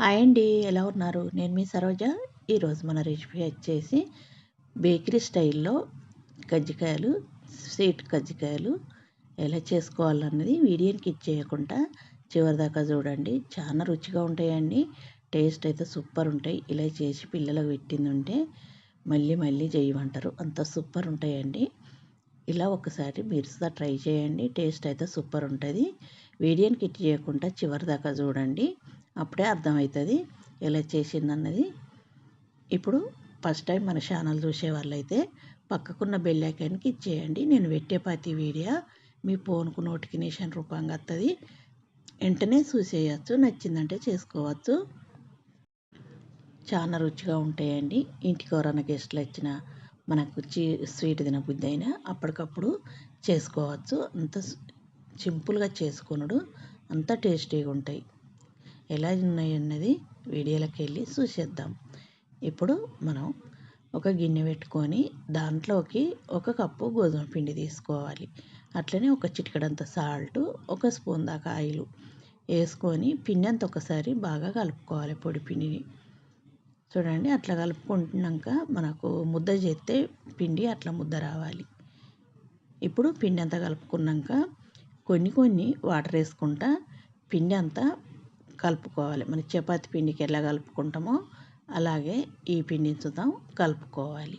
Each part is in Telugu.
హాయ్ అండి ఎలా ఉన్నారు? నేను మీ సరోజ. ఈరోజు మన రెసిపీ వచ్చేసి బేకరీ స్టైల్లో కజ్జికాయలు స్వీట్ కజ్జికాయలు ఎలా చేసుకోవాలన్నది వీడియోకి ఇచ్చేయకుండా చివరిదాకా చూడండి. చాలా రుచిగా ఉంటాయండి. టేస్ట్ అయితే సూపర్ ఉంటాయి. ఇలా చేసి పిల్లలకు పెట్టింది ఉంటే మళ్ళీ మళ్ళీ చేయమంటారు. అంత సూపర్ ఉంటాయండి. ఇలా ఒకసారి మీరు ట్రై చేయండి. టేస్ట్ అయితే సూపర్ ఉంటుంది. వీడియోని కిట్ చేయకుండా చివరిదాకా చూడండి. అప్పుడే అర్థమవుతుంది ఎలా చేసిందన్నది. ఇప్పుడు ఫస్ట్ టైం మన ఛానల్ చూసే వాళ్ళైతే పక్కకున్న బెల్ ఐకాన్కి ఇచ్చేయండి. నేను పెట్టే ప్రతి వీడియో మీ ఫోన్కు నోటిఫికేషన్ రూపంగా వస్తుంది వెంటనే చూసేయచ్చు నచ్చిందంటే చేసుకోవచ్చు. చాలా రుచిగా ఉంటాయండి. ఇంటికి ఎవరైనా గెస్ట్లు వచ్చిన మనకు చీ స్వీట్ తినబుద్ధి అయినా అప్పటికప్పుడు చేసుకోవచ్చు. అంత సింపుల్గా చేసుకునుడు అంత టేస్టీగా ఉంటాయి ఎలా ఉన్నాయన్నది వీడియోలోకి వెళ్ళి చూసేద్దాం. ఇప్పుడు మనం ఒక గిన్నె పెట్టుకొని దాంట్లోకి ఒక కప్పు గోధుమ పిండి తీసుకోవాలి. అట్లనే ఒక చిటికడంత సాల్ట్ ఒక స్పూన్ దాకా ఆయిల్ వేసుకొని పిండి అంత ఒకసారి బాగా కలుపుకోవాలి పొడి పిండిని. చూడండి అట్లా కలుపుకుంటున్నాక మనకు ముద్ద చేస్తే పిండి అట్లా ముద్ద రావాలి. ఇప్పుడు పిండి అంతా కలుపుకున్నాక కొన్ని కొన్ని వాటర్ వేసుకుంటా పిండి అంతా కలుపుకోవాలి. మన చపాతి పిండికి ఎలా కలుపుకుంటామో అలాగే ఈ పిండిని చూద్దాం. కలుపుకోవాలి.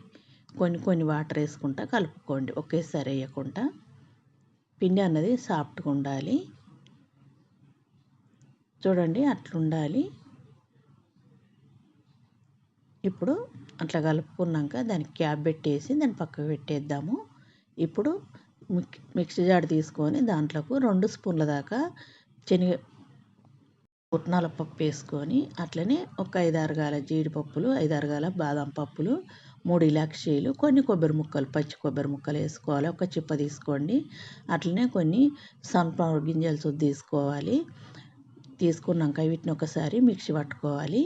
కొన్ని కొన్ని వాటర్ వేసుకుంటా కలుపుకోండి. ఒకేసారి వేయకుండా. పిండి అన్నది సాఫ్ట్గా ఉండాలి. చూడండి అట్లుండాలి ఇప్పుడు అట్లా కలుపుకున్నాక దానికి క్యాప్ పెట్టేసి దాన్ని పక్కకు పెట్టేద్దాము. ఇప్పుడు మిక్సీ జాడు తీసుకొని దాంట్లోకి రెండు స్పూన్ల దాకా శనగ పుట్నాల పప్పు వేసుకొని అట్లనే ఒక ఐదు అరగాల జీడిపప్పులు ఐదు అరగాల బాదం పప్పులు మూడు ఇలాక్షీలు కొన్ని కొబ్బరి ముక్కలు పచ్చి కొబ్బరి ముక్కలు వేసుకోవాలి. ఒక చిప్ప తీసుకోండి. అట్లనే కొన్ని సన్ఫ్లవర్ గింజలు తీసుకోవాలి. తీసుకున్నాక వీటిని ఒకసారి మిక్సీ పట్టుకోవాలి.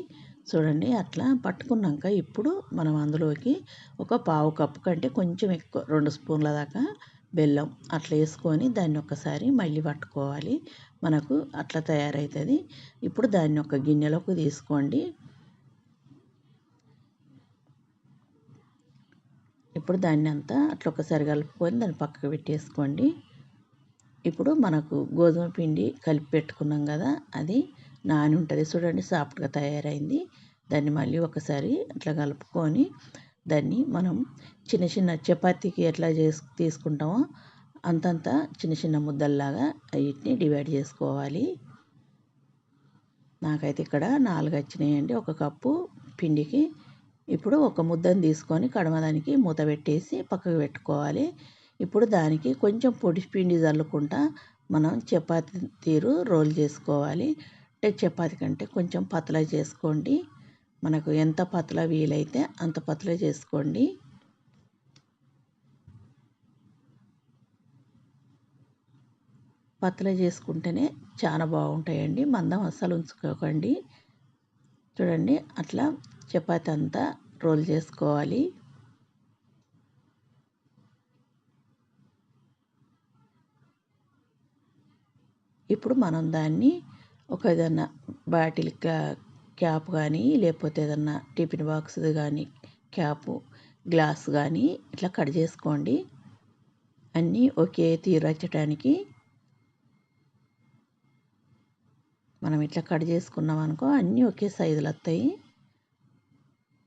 చూడండి అట్లా పట్టుకున్నాక ఇప్పుడు మనం అందులోకి ఒక పావు కప్పు కంటే కొంచెం ఎక్కువ రెండు స్పూన్ల దాకా బెల్లం అట్లా వేసుకొని దాన్ని ఒకసారి మళ్ళీ పట్టుకోవాలి. మనకు అట్లా తయారవుతుంది ఇప్పుడు దాన్ని ఒక గిన్నెలోకి తీసుకోండి. ఇప్పుడు దాన్ని అంతా అట్లా ఒకసారి కలుపుకొని దాన్ని పక్కకు పెట్టేసుకోండి. ఇప్పుడు మనకు గోధుమ పిండి కలిపి పెట్టుకున్నాం కదా అది నాని ఉంటుంది చూడండి సాఫ్ట్గా తయారైంది. దాన్ని మళ్ళీ ఒకసారి అట్లా కలుపుకొని దాన్ని మనం చిన్న చిన్న చపాతీకి ఎట్లా చేసు తీసుకుంటామో అంతంత చిన్న చిన్న ముద్దల్లాగా వీటిని డివైడ్ చేసుకోవాలి. నాకైతే ఇక్కడ నాలుగు వచ్చినాయండి. ఒక కప్పు పిండికి. ఇప్పుడు ఒక ముద్దను తీసుకొని కడమదానికి మూత పెట్టేసి పక్కకు పెట్టుకోవాలి. ఇప్పుడు దానికి కొంచెం పొడి పిండి చల్లుకుంటా మనం చపాతి తీరు రోల్ చేసుకోవాలి. అంటే చపాతి కంటే కొంచెం పతలా చేసుకోండి. మనకు ఎంత పతల వీలైతే అంత పతల చేసుకోండి. పతల చేసుకుంటేనే చాలా బాగుంటాయండి. మందం అస్సలు ఉంచుకోకండి. చూడండి అట్లా చపాతి అంతా రోల్ చేసుకోవాలి. ఇప్పుడు మనం దాన్ని ఒక ఏదైనా బాటిల్ క్యాప్ కానీ లేకపోతే ఏదన్నా టిఫిన్ బాక్స్ కానీ క్యాపు గ్లాస్ కానీ ఇట్లా కట్ చేసుకోండి. అన్నీ ఒకే తీరు వచ్చటానికి మనం ఇట్లా కట్ చేసుకున్నాం అనుకో అన్నీ ఒకే సైజులు వస్తాయి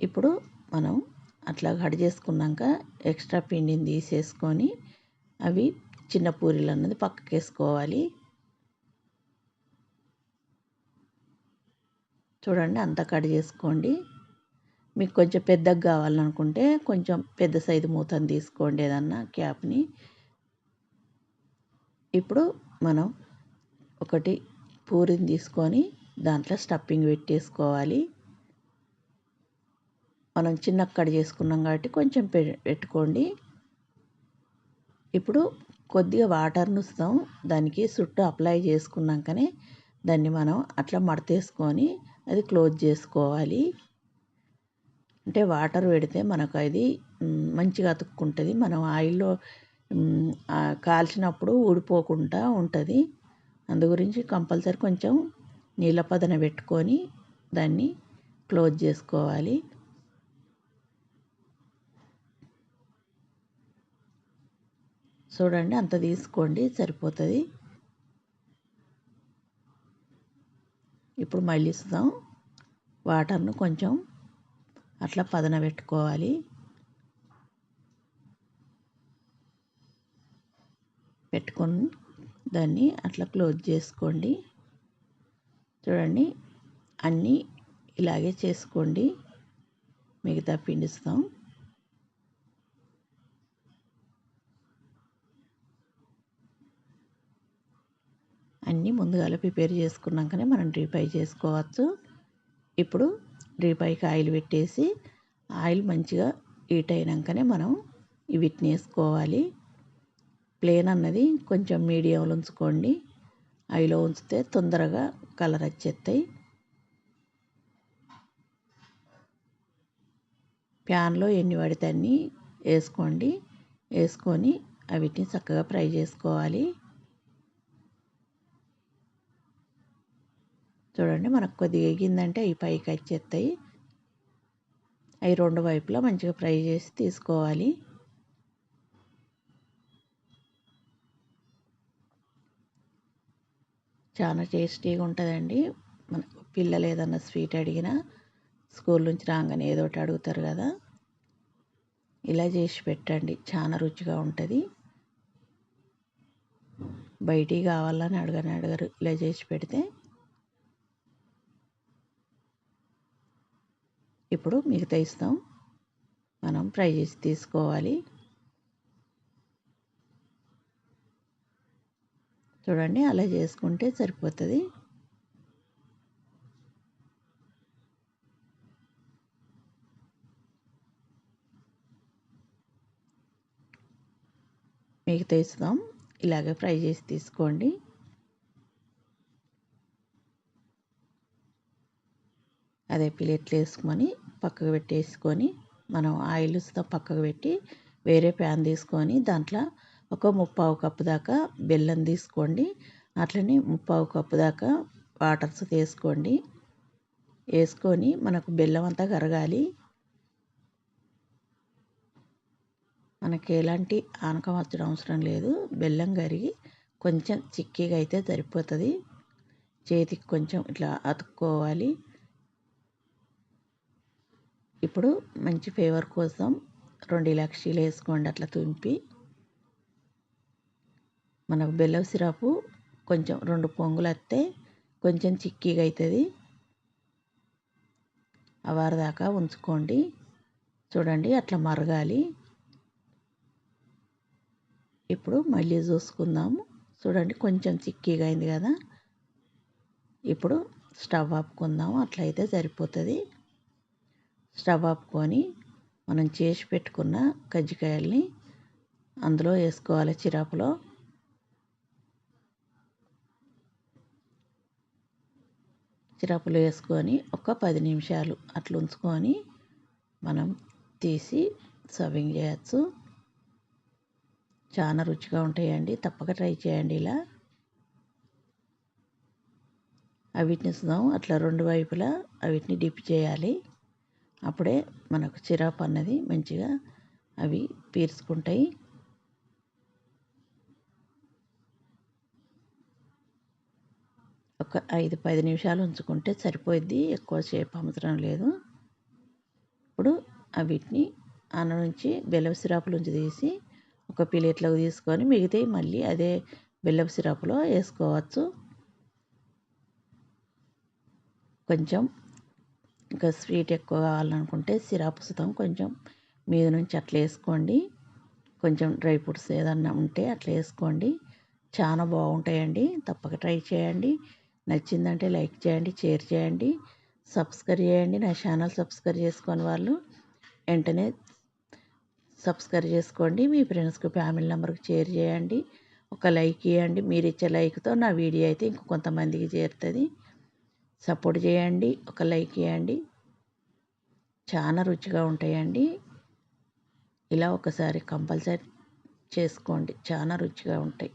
ఇప్పుడు మనం అట్లా కట్ చేసుకున్నాక ఎక్స్ట్రా పిండిని తీసేసుకొని అవి చిన్న పూరీలు అన్నది పక్కకి చూడండి అంతా కట్ చేసుకోండి. మీకు కొంచెం పెద్దగా కావాలనుకుంటే కొంచెం పెద్ద సైజు మూతను తీసుకోండి ఏదన్నా క్యాప్ని. ఇప్పుడు మనం ఒకటి పూరిని తీసుకొని దాంట్లో స్టఫింగ్ పెట్టేసుకోవాలి. మనం చిన్న కట్ చేసుకున్నాం కాబట్టి కొంచెం పెట్టుకోండి. ఇప్పుడు కొద్దిగా వాటర్ను ఇస్తాం దానికి చుట్టూ అప్లై చేసుకున్నాకనే దాన్ని మనం అట్లా మడతేసుకొని అది క్లోజ్ చేసుకోవాలి. అంటే వాటర్ పెడితే మనకు అది మంచిగా అతుక్కుంటుంది. మనం ఆయిల్లో కాల్చినప్పుడు ఊడిపోకుండా ఉంటుంది. అందు గురించి కంపల్సరీ కొంచెం నీళ్ళ పదన పెట్టుకొని దాన్ని క్లోజ్ చేసుకోవాలి. చూడండి అంత తీసుకోండి సరిపోతుంది. ఇప్పుడు మళ్ళీ ఇస్తాం. వాటర్ను కొంచెం అట్లా పదన పెట్టుకోవాలి. పెట్టుకొని దాన్ని అట్లా క్లోజ్ చేసుకోండి. చూడండి అన్నీ ఇలాగే చేసుకోండి. మిగతా పిండిస్తాం. అన్నీ ముందుగానే ప్రిపేర్ చేసుకున్నాకనే మనం డీప్ ఫ్రై చేసుకోవచ్చు. ఇప్పుడు డీప్ ఫ్రైకి ఆయిల్ పెట్టేసి ఆయిల్ మంచిగా హీట్ అయినాకనే మనం వీటిని వేసుకోవాలి. ప్లేన్ అన్నది కొంచెం మీడియంలో ఉంచుకోండి. ఆయిలో ఉంచితే తొందరగా కలర్ వచ్చేస్తాయి. ప్యాన్లో ఎన్ని పడితే అన్ని వేసుకోండి. వేసుకొని అవిటిని చక్కగా ఫ్రై చేసుకోవాలి. చూడండి మనకు కొద్దిగా ఎగిందంటే అవి పైకి వచ్చేస్తాయి. అవి రెండు వైపులా మంచిగా ఫ్రై చేసి తీసుకోవాలి. చాలా టేస్టీగా ఉంటుందండి. మన పిల్లలు ఏదన్నా స్వీట్ అడిగినా స్కూల్ నుంచి రాగానే ఏదో ఒకటి అడుగుతారు కదా. ఇలా చేసి పెట్టండి చాలా రుచిగా ఉంటుంది. బయటికి కావాలని అడగని అడగరు. ఇలా చేసి పెడితే ఇప్పుడు మిగతా ఇస్తాం. మనం ఫ్రై చేసి తీసుకోవాలి. చూడండి అలా చేసుకుంటే సరిపోతుంది. మిగతా ఇస్తాం. ఇలాగే ఫ్రై చేసి తీసుకోండి. అదే ప్లేట్లు వేసుకొని పక్కకు పెట్టేసుకొని మనం ఆయిల్స్తో పక్కకు పెట్టి వేరే ప్యాన్ తీసుకొని దాంట్లో ఒక ముప్పావు కప్పు దాకా బెల్లం తీసుకోండి. అట్లనే ముప్పావు కప్పు దాకా వాటర్స్ తీసుకోండి వేసుకొని మనకు బెల్లం అంతా కరగాలి. మనకి ఎలాంటి ఆనకం వచ్చడం అవసరం లేదు. బెల్లం కరిగి కొంచెం చిక్కీగా అయితే సరిపోతుంది. చేతికి కొంచెం ఇట్లా అతుక్కోవాలి. ఇప్పుడు మంచి ఫ్లేవర్ కోసం రెండు ఇలాక్షీలు వేసుకోండి అట్లా తుంపి. మనకు బెల్లం సిరపు కొంచెం రెండు పొంగులు వస్తే కొంచెం చిక్కీగా అవుతుంది అవారు దాకా ఉంచుకోండి. చూడండి అట్లా మరగాలి. ఇప్పుడు మళ్ళీ చూసుకుందాము. చూడండి కొంచెం చిక్కీగా అయింది కదా. ఇప్పుడు స్టవ్ ఆపుకుందాము. అట్లయితే సరిపోతుంది. స్టవ్ ఆపుకొని మనం చేసి పెట్టుకున్న కజ్జికాయల్ని అందులో వేసుకోవాలి చిరాపులో చిరాపులో వేసుకొని ఒక పది నిమిషాలు అట్లా ఉంచుకొని మనం తీసి సర్వింగ్ చేయొచ్చు. చాలా రుచిగా ఉంటాయండి. తప్పక ట్రై చేయండి ఇలా. అవిటిని అట్లా రెండు వైపులా అవిటిని డిప్ చేయాలి. అప్పుడే మనకు చిరాపు అన్నది మంచిగా అవి పీల్చుకుంటాయి ఒక ఐదు పది నిమిషాలు ఉంచుకుంటే సరిపోద్ది ఎక్కువసేపు అవసరం లేదు. ఇప్పుడు వీటిని అన్న నుంచి బెల్లం సిరాపుల నుంచి తీసి ఒక ప్లేట్లోకి తీసుకొని మిగతాయి మళ్ళీ అదే బెల్లం సిరాపులో వేసుకోవచ్చు. కొంచెం ఇంకా స్వీట్ ఎక్కువ కావాలనుకుంటే సిరాపుసుతం కొంచెం మీద నుంచి అట్లా వేసుకోండి. కొంచెం డ్రై ఫ్రూట్స్ ఏదన్నా ఉంటే అట్లా వేసుకోండి. చాలా బాగుంటాయండి. తప్పక ట్రై చేయండి. నచ్చిందంటే లైక్ చేయండి షేర్ చేయండి సబ్స్క్రైబ్ చేయండి. నా ఛానల్ సబ్స్క్రైబ్ చేసుకొని వాళ్ళు వెంటనే సబ్స్క్రైబ్ చేసుకోండి. మీ ఫ్రెండ్స్కి ఫ్యామిలీ నెంబర్కి షేర్ చేయండి. ఒక లైక్ ఇవ్వండి మీరు ఇచ్చే లైక్తో నా వీడియో అయితే ఇంకొంతమందికి చేరుతుంది. సపోర్ట్ చేయండి ఒక లైక్ ఇవ్వండి చాలా రుచిగా ఉంటాయండి. ఇలా ఒకసారి కంపల్సరీ చేసుకోండి. చాలా రుచిగా ఉంటాయి.